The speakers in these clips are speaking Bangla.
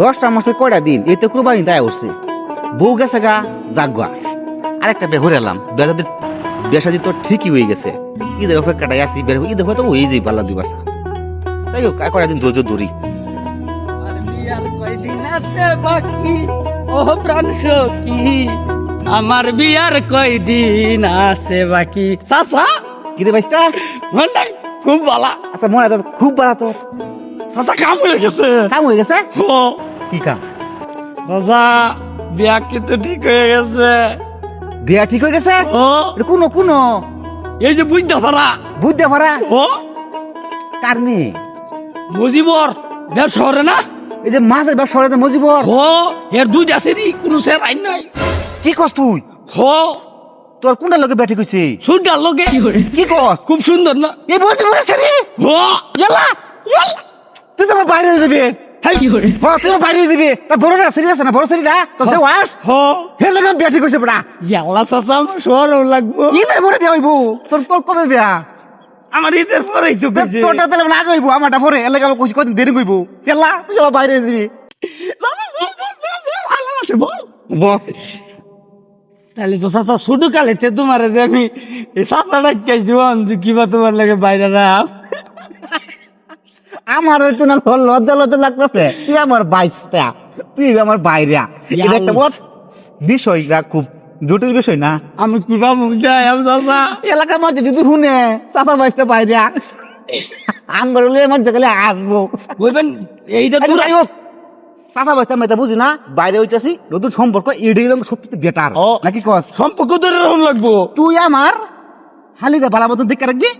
দশটা মাসের কয়টা দিন? এই তো কুরবানি দেয় উঠছে বউ গেছে গা জাগুয়া আরেকটা বেহরে এলাম। বেসাদি বেসাদি তো ঠিকই হয়ে গেছে। ঈদের অপেক্ষাটাই আছি বের ঈদের হয়তো হয়ে যাই পাল্লা দুই বাসা যাই হোক আর কয়টা দিন ধৈর্য ধরি। ও প্রাণ সখী আমার বিয়ার কয়দিন আছে বাকি? চাচা কিরে বাইস্তা? মনটা খুব ভালা আচ্ছা মনে খুব বাড়া তোর। চাচা কাম হয়ে গেছে। কাম হয়ে গেছে? ও। কি কাম? চাচা বিয়া কিন্তু ঠিক হয়ে গেছে। বিয়া ঠিক হয়ে গেছে? ও। কোনো কোনো? এই যে বুঝতে পারা বুঝতে পারা ও। কার মেয়ে? মুজিবর ব্যবসা করে না? এই যে মাছের ব্যবসা যে মজিবর। ও এর দুই আছে নি? কোনো স্যার আইন নাই। কি কস তুই? হো তোর কোনটা লোকে ব্যাটি কইছে সুন্দর লোকে কি কস? খুব সুন্দর না? এই মজিবর আছে রে হো ইয়ালা তুই তো আমার বাইরে যাবি। আমার চাচা ঈদের পরে তোরটা তাহলে না কইব আমারটা পরে। এলাকা আমার কইছি কদিন দেরি কইব। ইয়ালা তুই আমার বাইরে যাবি। চাচা, বল, বল, বল, বল, ভালোবাসে, বল। বস। তাহলে তো চাচা শুধু কালেতে তোমার যে আমি যে কিবা তোমার লাগে বাইরে না আমার একটু না লজ্জা লজ্জা লাগতেছে। তুই আমার বাইশটা তুই আমার বাইরা। এটা একটা বহুত বিষয়টা খুব জটিল বিষয় না? আমি কিবা যাই আমি চাচা। এলাকার মধ্যে যদি শুনে চাচা বাইশটা বাইরা আঙ্গর মধ্যে গেলে আসব। বলবেন এইটা তো যাই হোক চাচা বাইশটা মেয়েটা বুঝি না বাইরে হইতেছি নতুন সম্পর্ক এটাই সবচেয়ে বেটার। নাকি কস? সম্পর্ক ধরে রকম লাগবো। তুই আমার হালিদা বালা মতো দিকে রাখবি?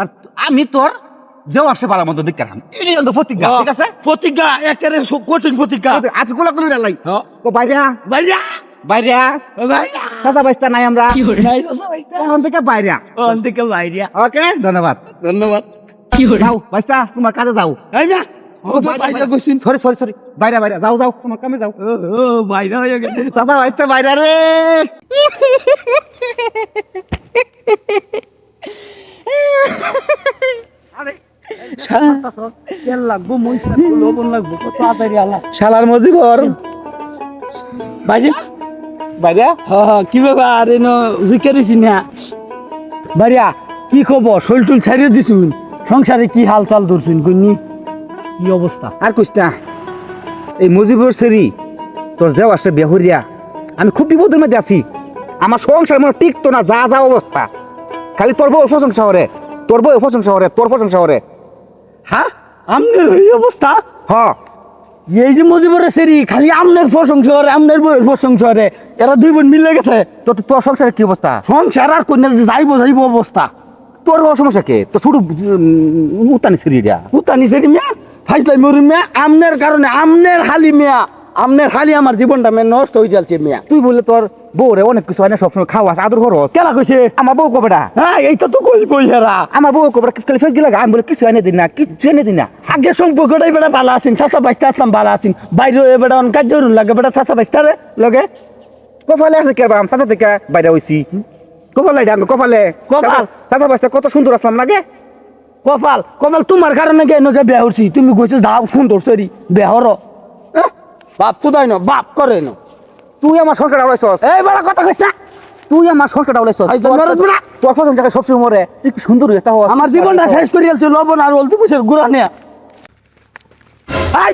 আর আমি তোর দেও আসে বালা মতো দিকে এটাই কিন্তু প্রতিজ্ঞা ঠিক আছে? প্রতিজ্ঞা একেবারে কঠিন প্রতিজ্ঞা। আজ গোলা গুলি লাই। ও। বাইরে বাইরা বাইরে চাচা বাইশটা নাই আমরা। নাই। চাচা, বাইরা। এখন থেকে বাইরে। ওখান থেকে বাইরা ওকে ধন্যবাদ। ধন্যবাদ। যাও। বাইশটা তোমার কাজে যাও। এই না। ও বাইরা সরি সরি সরি। বাইরে বাইরে। যাও যাও তোমার কামে যাও। বাইরা হয়ে গেছে। চাচা বাইশটা বাইরে রে তেল লাগবো মই লাগবো লবণ লাগবো কত তাড়াতাড়ি আলা শালার মজিবর বাইরে বাইরে হ্যাঁ কি বাবা আরে ন জিকেরেছি না। বাড়িয়া কি খবর? শৈল টুল ছাড়িয়ে দিছুন। সংসারে কি হাল চাল ধরছুন কইনি? কি অবস্থা? আর কইস না এই মুজিবুর সেরি তোর যাও আসে বেহরিয়া আমি খুব বিপদের মধ্যে আছি। আমার সংসার মনে টিকতো না যা যা অবস্থা। খালি তোর বউ প্রশংসা হরে তোর বউ প্রশংসা হরে তোর প্রশংসা হরে হ্যাঁ? আমনের এই অবস্থা? হ্যাঁ এই যে মজিবরের সেরি খালি আমনের প্রশংসা করে আমনের বইয়ের প্রশংসা করে এরা দুই বোন মিলে গেছে। তো তোর সংসারের কি অবস্থা? সংসার আর কন্যা যে যাইব যাইব অবস্থা। তোর সমস্যা কে? তো ছোট উতানি সেরিয়া উতানি সেরি মিয়া ফাইজলাই মরি মিয়া আমনের কারণে আমনের খালি মিয়া। আমনের খালি আমার জীবনটা মেয়ে নষ্ট হয়ে যাচ্ছে মিয়া। তুই বললে তোর বউরে অনেক কিছু হয় না সবসময় খাওয়াস আদর করস। কেলা কইছে? আমার বউ কবেটা হ্যাঁ এই তো কই কই হেরা আমার বউ কবেটা খালি ফেস গেলে আমি বলে কিছু এনে দিন না কিছু এনে দিন না। আগে সম্পর্কটাই বেটা ভালো আছেন চাষা বাইশটা আসলাম ভালো আছেন। বাইরে হয়ে বেটা অন কাজ জরুর লাগে বেটা চাষা বাইশটা রে লগে। কপালে আছে কেবা আমি সাথে থেকে বাইরে হইছি। কপালে ডাঙ্গ কপালে। কপাল? সাথে বাসটা কত সুন্দর আসলাম লাগে কপাল? কপাল তোমার কারণে কে নকে বিয়া করছি? তুমি কইছো যাও সুন্দর সরি বিয়া হর হ্যাঁ? বাপ তো দাই না বাপ করে না। তুই আমার সংসার আউলাইছস এই বেটা কথা কইছ না। তুই আমার সংসার আউলাইছস এই যে মেরে দিবি না। তোর পছন্দ জায়গায় সবসময় মরে। তুই কি সুন্দর হইতা হস আমার জীবনটা শেষ করে গেছে লবণ আর অল্প পুষের গুড়া নিয়ে। আই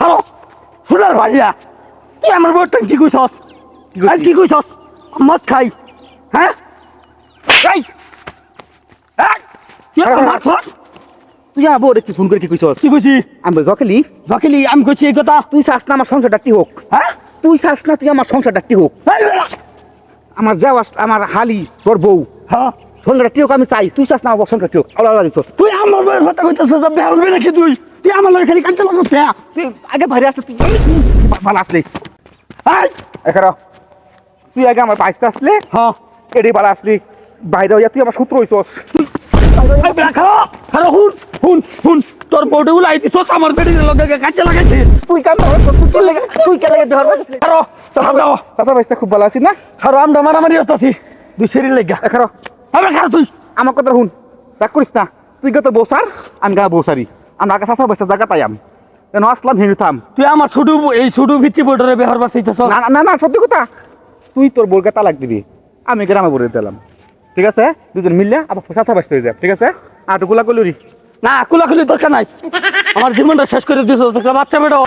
হ্যালো সোনার ভাইয়া তুই আমার বউটা কি কইছস? আই কি কইছস? মদ খাই হ্যাঁ? এই এই মারছস? তুই বউ দেখছি ফোন করে কি কইছস? কি কইছি? আমি জকেলি। জাকিলি আমি কইছি এই কথা। তুই চাস না আমার সংসার ডাকতি হোক। হ্যাঁ? তুই চাস না তুই আমার সংসার ডাকতি হোক। আমার যাওয়া আমার হালি তোর বউ। হ্যাঁ? হোক আমি চাই। তুই চাস না আমার সংসার ডাকতি হোক। আলাদা আলাদা দিছস। তুই আমার বউয়ের কথা নাকি তুই? তুই আমার লগে খালি লাগছ তুই আগে আসতে তুই ভালো আসলে। এখানে তুই আগে আমার আসলে। হ্যাঁ। এটাই ভালো আসলি। বাইরে হইয়া তুই আমার সূত্র হইছস। হুন! শুন শুন তোর বউটি উলাই দিছস আমার বেটির লগে কাজে লাগাইছিস তুই কাম ধর তুই কে লাগে তুই কে লাগে ধর আরও সাহাব দাও কথা বাইস্তা খুব ভালো আছিস না? আর আমরা মারামারি হতাছি দুই শরীর লাগা। এখারো আমরা খারা তুই। আমার কথা শুন রাগ করিস না। তুই গত বৌসার আমি গা বৌসারি। আমরা আগে সাথে বসে জায়গা পাই আমি কেন আসলাম হিন্দু থাম। তুই আমার ছুটু এই ছুটু ভিচি বোর্ডরে বেহর বাসাইতেছ না না না সত্যি কথা। তুই তোর বোরকে তালাক দিবি। আমি গ্রামে বলে দিলাম। ঠিক আছে? দুজন মিললে আবার সাথে বাসতে হয়ে যাবে ঠিক আছে? আটুকুলা কলুরি না কুলাকুলি দরকার নাই। আমার জীবনটা শেষ করে দিতে বাচ্চা বেটা